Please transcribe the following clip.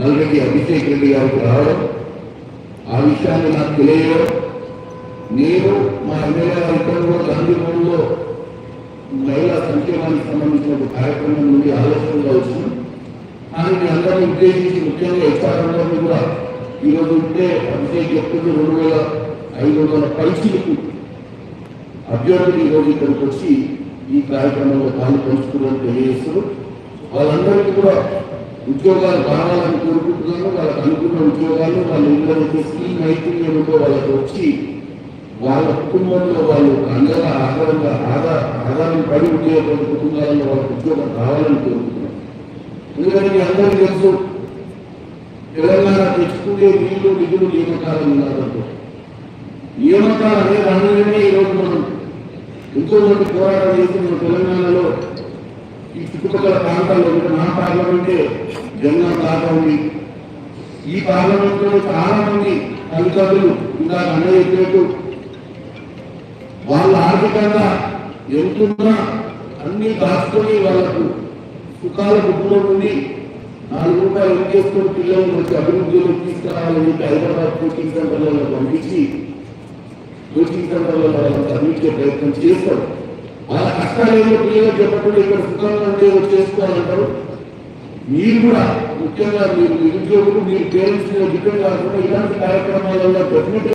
నల్గటి అభిషేక్ రెడ్డి గారికి రావడం ఆ విషయాన్ని నాకు తెలియడం నేను మా ఎమ్మెల్యే గారు ఇద్దరు కూడా గాంధీ భవన్లో మహిళా సంక్షేమానికి సంబంధించిన కార్యక్రమం నుండి ఆలోచనగా వచ్చింది. కానీ మీ అందరినీ ఉద్దేశించి ముఖ్యంగా ఎస్ఆర్ఎంలో కూడా ఈరోజు ఉంటే అభిషేక్ చెప్తుంది రెండు వేల ఐదు వందల పైసలకు అభ్యర్థులు ఈరోజు ఇక్కడికి వచ్చి ఈ కార్యక్రమంలో పాలు పంచుకున్నట్టు తెలియజేస్తారు వాళ్ళందరికీ కూడా ఉద్యోగాలు కావాలని కోరుకుంటున్నాను వాళ్ళకి అనుకున్న ఉద్యోగాలు వాళ్ళ ఇంట్లో స్కీమ్ నైపుణ్యంతో వాళ్ళకి వచ్చి వాళ్ళ కుటుంబంలో వాళ్ళు అందరూ ఆధారంగా ఆధార ఆధారం పడి ఉద్యోగం కుటుంబాలలో వాళ్ళకి ఉద్యోగం కావాలని కోరుకుంటున్నాను. ఎందుకంటే మీ అందరికీ తెలుసు తెలంగాణ తెచ్చుకునే నీళ్ళు నిధులు నియమకాలం ఉన్నారంటే నియమకాలం అనే దానిలోనే ఈరోజు మనం ఎంతో మంది పోరాటం చేసి మన తెలంగాణలో చుట్టుపక్కల ప్రాంతాల్లో అంటే నా పార్లమెంటే జన్మ దాకా ఉంది. ఈ పార్లమెంట్లో చాలా మంది తల్లిదండ్రులు ఇంకా అన్నయ్య చెప్పినట్టు వాళ్ళ ఆర్థికంగా ఎంతున్నా అన్ని దాచుకొని వాళ్ళకు సుఖాల గుడ్లో నుండి నాలుగు రూపాయలు చేసుకొని పిల్లలు మంచి అభివృద్ధిలో తీసుకురావాలని చెప్పి హైదరాబాద్ కోచింగ్ సెంటర్లలో పంపించి కోచింగ్ సెంటర్లలో వాళ్ళని అందించే ప్రయత్నం చేస్తారు వాళ్ళ కష్టాలు పిల్లలకు చెప్పకుండా ఇక్కడ సుఖంగా ఉండేవో చేసుకోవాలంటారు మీరు కూడా ముఖ్యంగా మీరు నిరుద్యోగులు మీరు పేరెంట్స్ డిపెండ్ కాకుండా ఇలాంటి కార్యక్రమాలలో డెఫినెట్